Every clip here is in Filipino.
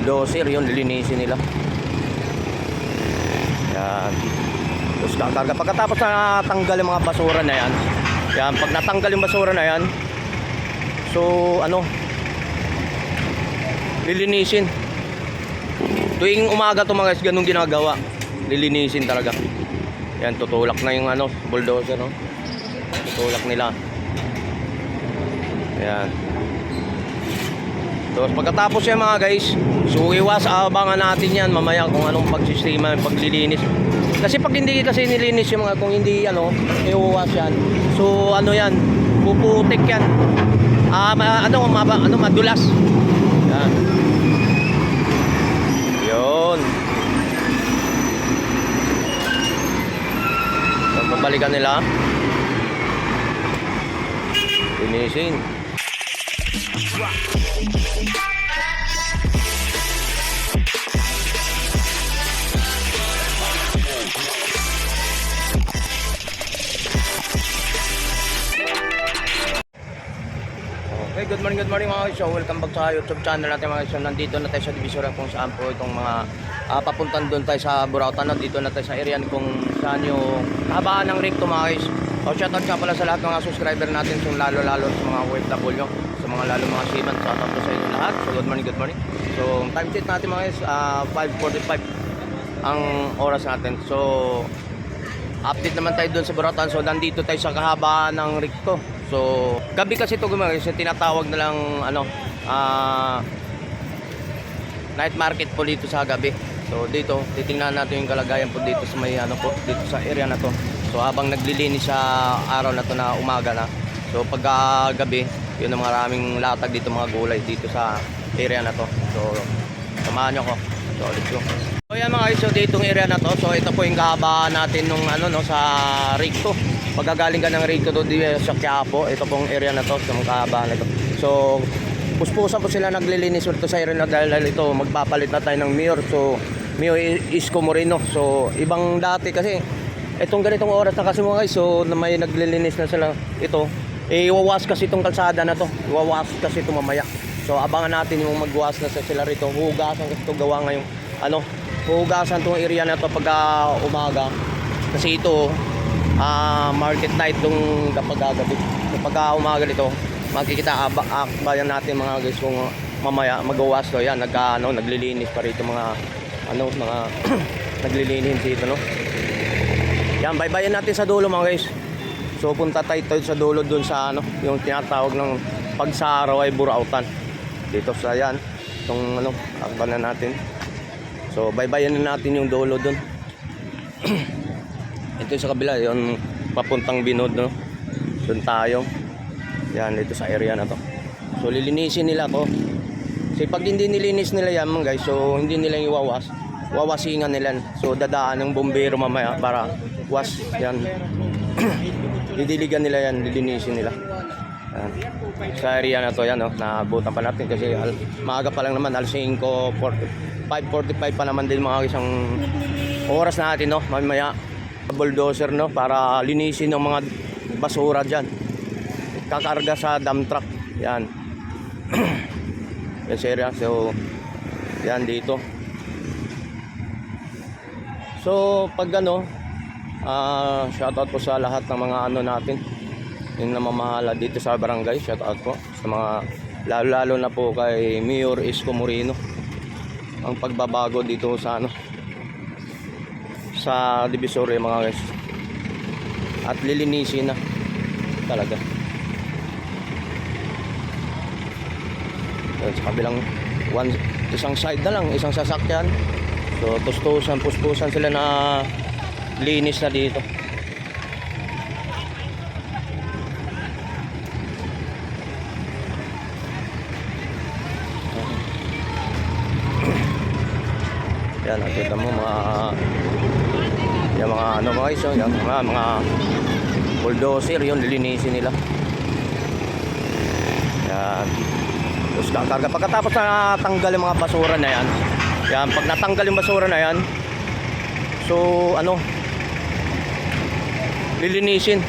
bulldozer yun, lilinisin nila. Yan. Tapos kakarga. Pagkatapos na tanggal yung mga basura na yan, yan, pag natanggal yung basura na yan, so ano, lilinisin. Tuwing umaga to mga guys, ganun ginagawa. Lilinisin talaga. Yan, tutulak na yung ano, bulldozer, no? Tutulak nila. Yan. Tapos pagkatapos yan mga guys, so iwas, abangan natin yan mamaya kung anong pagsistema, paglilinis. Kasi pag hindi kasi nilinis yung mga, kung hindi ano, iuwas yan. So ano yan, puputik yan. Ah, ma- ano, maba, ano, madulas. Yan. Yun. So, babalikan nila. Linisin. Okay, good morning, good morning mga. So, welcome back sa YouTube channel natin mga. So, nandito na tayo sa Divisoria kung saan po itong mga uh, papuntan doon tayo sa Burautan. Nandito na tayo sa area kung saan yung habaan ng recto mga guys. So, shoutout nga pala sa lahat ng mga subscriber natin. So, lalo-lalo sa mga OFW, mga lalo mga seaman. Shoutout po sa inyo lahat. So, good morning, good morning. So, time sheet natin mga guys, uh, 5.45 ang oras natin. So, update naman tayo doon sa Buratan. So, nandito tayo sa kahabaan ng Ricto. So, gabi kasi ito gumagay. So, tinatawag na lang, ano, ah, night market po dito sa gabi. So, dito, titingnan natin yung kalagayan po dito sa may, ano po, dito sa area na to. So, habang naglilinis sa araw na to na umaga na. So, pag ah, gabi, yun ang maraming latag dito, mga gulay dito sa area na to. So, samahan nyo ko. So, let's go. So yan mga guys, so ditong area na to. So ito po yung kahabaan natin nung ano no sa Rigto. Pagkagaling ka ng Rigto do di sa Quiapo, ito pong area na to, sa mga kahabaan na to. So puspusan po sila naglilinis ulit sa area na dahil ito magpapalit na tayo ng mayor. So Mio Isko Moreno. So ibang dati kasi itong ganitong oras na kasi mga guys, so may naglilinis na sila ito. Eh, iwawas kasi itong kalsada na to. Iwawas kasi ito mamaya. So abangan natin yung magwas na sa sila rito. Hugasan kasi ito gawa ngayong ano, hugasan tong area na to pag ah, umaga. Kasi ito ah market night tong kapag gabi. Kapag ah, umaga nito, makikita aba akbayan natin mga guys kung mamaya magawas to yan nag ano naglilinis pa rito mga ano mga naglilinis dito no. Yan baybayin natin sa dulo mga guys. So punta tayo tayo sa dulo dun sa ano yung tinatawag ng pag sa araw ay burautan. Dito sa yan itong ano akbayan natin. So, baybayan na natin yung dolo doon. Ito sa kabila, yung papuntang binod, no? Doon tayo. Yan, dito sa area na to. So, lilinisin nila to. Kasi pag hindi nilinis nila yan, mga guys, so hindi nila iwawas. Wawasingan nila. So, dadaan ng bombero mamaya para was, yan. Didiligan nila yan, lilinisin nila. Yan. Sa area na to yan, no? naabutan pa natin kasi al- maaga pa lang naman, al 5.40 5.45 pa naman din mga isang oras natin, no? Mamaya, bulldozer, no? Para linisin ng mga basura dyan. Kakarga sa dump truck. Yan. sa area. So, yan dito. So, pag ano, ah shoutout po sa lahat ng mga ano natin. Yung namamahala dito sa barangay. Shout out po sa mga lalo lalo na po kay Mayor Isko Moreno. Ang pagbabago dito sa ano sa Divisoria mga guys. At lilinisin na talaga. Yan, sa kabilang one, isang side na lang isang sasakyan. So tustusan puspusan sila na linis na dito Yan, nakita mo mga yung mga ano guys, oh, yan, mga mga bulldozer yun, lilinisin nila. Yan. Tapos kakarga. Pagkatapos na tanggal yung mga basura na yan, yan, pag natanggal yung basura na yan, so ano, lilinisin.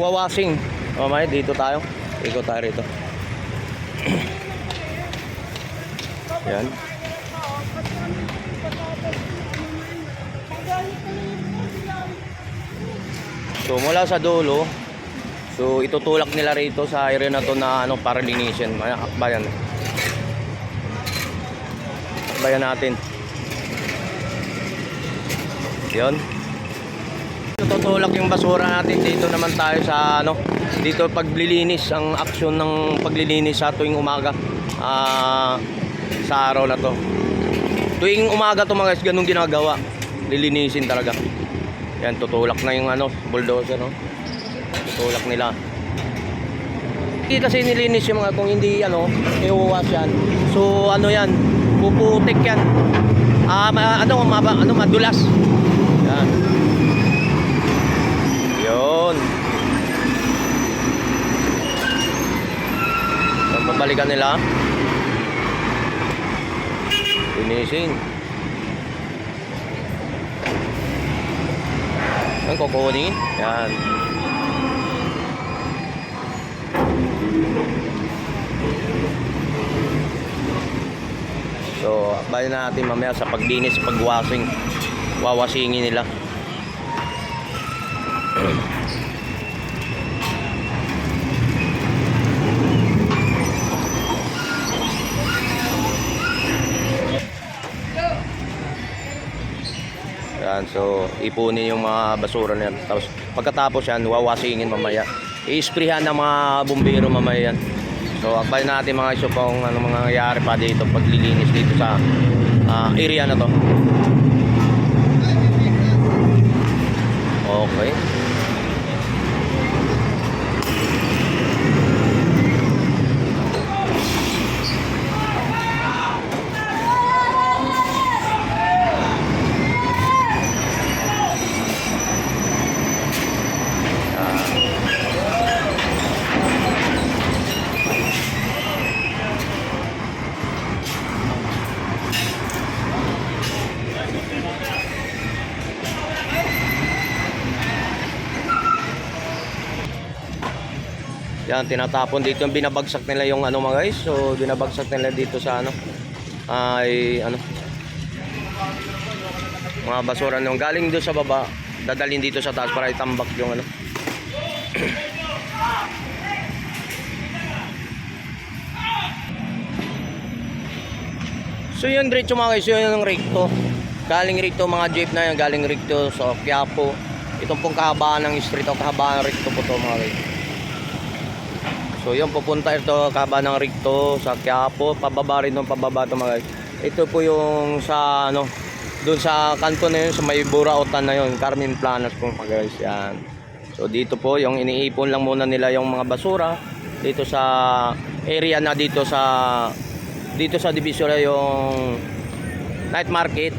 Wawasing. O, may, dito tayo. Ikot tayo rito. Yan. So mula sa dulo, so itutulak nila rito sa area na to na ano para linisin. Ay, Akbayan. Akbayan natin. Yun. Tutulak yung basura natin dito naman tayo sa ano dito paglilinis ang aksyon ng paglilinis sa tuwing umaga. Ah, sa araw na to. Tuwing umaga to mga guys ganun ginagawa. Lilinisin talaga. Yan tutulak na yung ano bulldozer no? Tutulak nila. Hindi kasi nilinis yung mga kung hindi ano iuwas yan. So ano yan? Puputik yan. Ma- ano maba, ano madulas. Yan Ang babalikan nila. Finishing. Ang kukunin. Yan. So bayan natin mamaya sa paglinis sa pagwashing wawasingin nila Yan, so ipunin yung mga basura na yan. Tapos pagkatapos yan, wawasingin mamaya. I-sprayhan ng mga bumbero mamaya yan. So akbay natin mga iso kung ano mga nangyayari pa dito paglilinis dito sa ah, area na to. Okay. Yan, tinatapon dito yung binabagsak nila yung ano mga guys. So, binabagsak nila dito sa ano. Ay, ano. Mga basura nung galing doon sa baba, dadalhin dito sa taas para itambak yung ano. So yun diretso mga guys, yun yung recto. Galing recto mga jeep na yan, galing recto sa Quiapo. Itong pong kahabaan ng street o kahabaan recto po to mga guys. So yun, pupunta ito kaba ng Ricto sa Quiapo, pababa rin ng pababa ito mga guys. Ito po yung sa ano, doon sa kanto na yun, sa may Burautan na yun, Carmen Planas po mga guys. Yan. So dito po, yung iniipon lang muna nila yung mga basura dito sa area na dito sa dito sa Divisoria yung night market.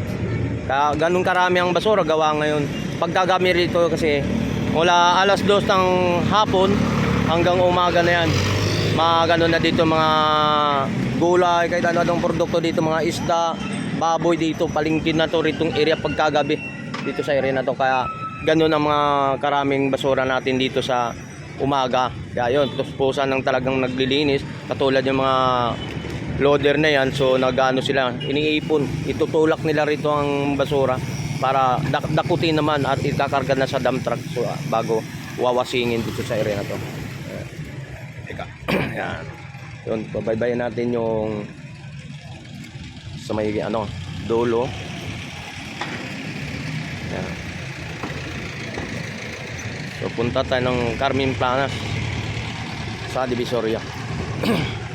Ka, ganun karami ang basura gawa ngayon. Pagkagami rito kasi mula alas dos ng hapon hanggang umaga na yan. Mga ganun na dito mga gulay, kahit ano anong produkto dito, mga isda, baboy dito, palingkin na to ritong area pagkagabi dito sa area na to. Kaya ganun ang mga karaming basura natin dito sa umaga. Kaya yun, tuspusan ng talagang naglilinis. Katulad yung mga loader na yan, so nagano sila, iniipon, itutulak nila rito ang basura para dak- dakutin naman at ikakarga na sa dump truck so, ah, bago wawasingin dito sa area na to. Ayan. Yun, babaybayin natin yung sa may ano, dulo. Yan. So punta tayo ng Carmen Planas sa Divisoria.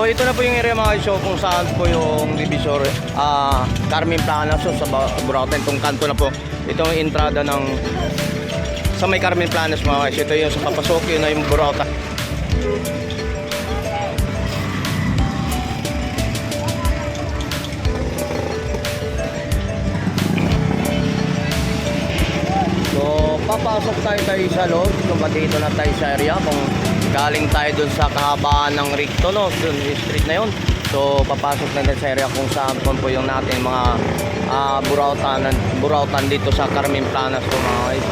Ito na po yung area mga isyo kung saan po yung divisor uh, ah, Carmen Planas so, sa Buraten itong kanto na po ito yung entrada ng sa may Carmen Planas mga isyo ito yung sa papasok yun na yung Buraten So papasok tayo tayo sa loob. So dito na tayo sa area kung galing tayo dun sa kahabaan ng Ricto, no? Dun, yung street na yun. So, papasok na sa area kung saan po yung natin mga ah, burautan, burautan dito sa Carmen Planas po mga guys.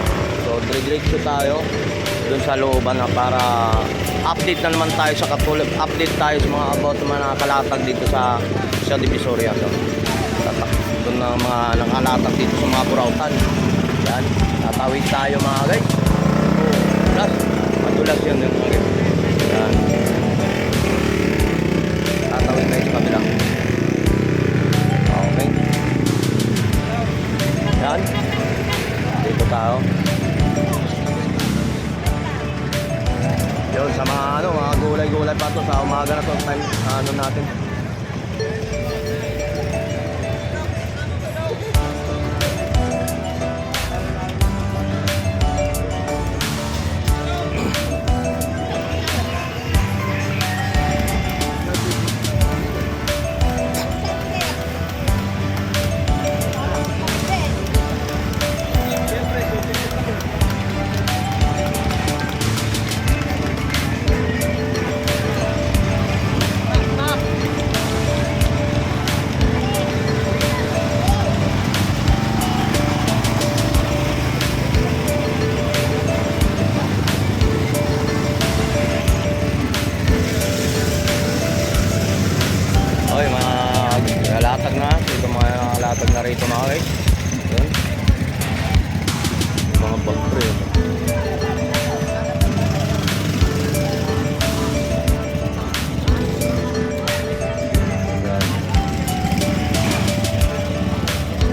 So, diretso tayo dun sa looban na para update na naman tayo sa katulad update tayo sa mga about mga nakalatag dito sa sa Divisoria so, tatak doon na mga nakalatag dito sa mga burautan yan tatawid tayo mga guys plus madulas yun yung tayo sa kabila okay. Yan. Dito tayo. Yun, sa mga ano, mga gulay-gulay pa to sa umaga na to, time ano natin.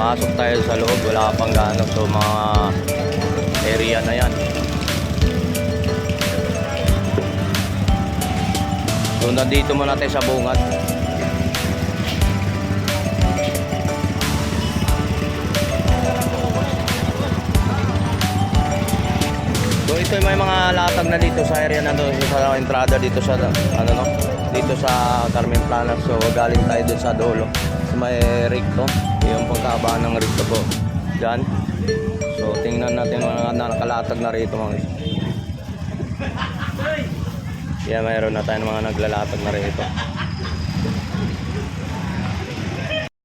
Pasok tayo sa loob, wala pang gaano so mga area na yan. So nandito muna tayo sa bungad. So ito may mga latag na dito sa area na doon sa entrada dito sa ano no dito sa Carmen Planas. So galing tayo doon sa dulo sa may Ricto. Yung pagkabaan ng Ricto po. Diyan. So tingnan natin mga nakalatag na rito mga. Yan mayroon na tayong mga naglalatag na rito.